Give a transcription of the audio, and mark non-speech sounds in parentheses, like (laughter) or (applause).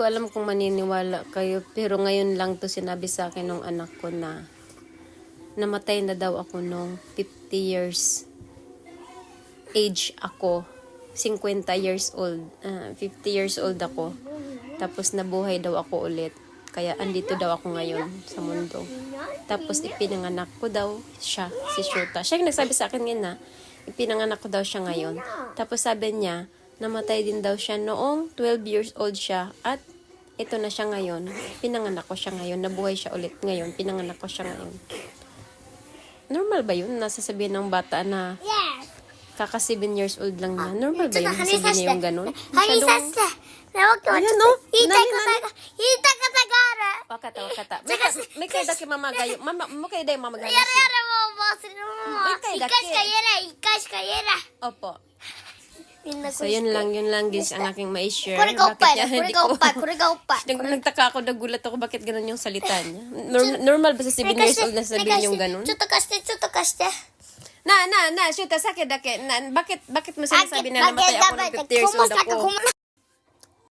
ko alam kung maniniwala kayo, pero ngayon lang to sinabi sa akin ng anak ko na namatay na daw ako nung 50 years age ako. 50 years old. ah, 50 years old ako. Tapos nabuhay daw ako ulit. Kaya andito daw ako ngayon sa mundo. Tapos ipinanganak ko daw siya, si Shuta. Siya yung nagsabi sa akin ngayon na ipinanganak ko daw siya ngayon. Tapos sabi niya, namatay din daw siya noong 12 years old siya at ito na siya ngayon. Pinanganak ko siya ngayon. Nabuhay siya ulit ngayon. Pinanganak ko siya ngayon. Normal ba yun? Nasasabihin ng bata na kaka 7 years old lang na. Normal ba yun? Sasabihin niya yung ganun? Masyadong... Ayan oh. no? Hita ka taga. Hita ka tagara. Wakata, wakata. May kaya daki mamagayo. Mama, mo kaya day mamagayo. Yara, yara mo, boss. May kaya daki. Ikas kayera, ikas kayera. Opo. So, yun lang, yun lang guys, ang aking ma-share. Kurigaupan, kurigaupan, kurigaupan. Nagtaka ako, nagulat ako, bakit ganun yung salita (laughs) niya. Norm- normal ba sa 7 years old na sabihin yung ganun? Chutakaste, chutakaste. Na, na, na, shoot, ah, sakit, dake. Na, bakit, bakit mo sinasabi na namatay ako ng 50 years old ako?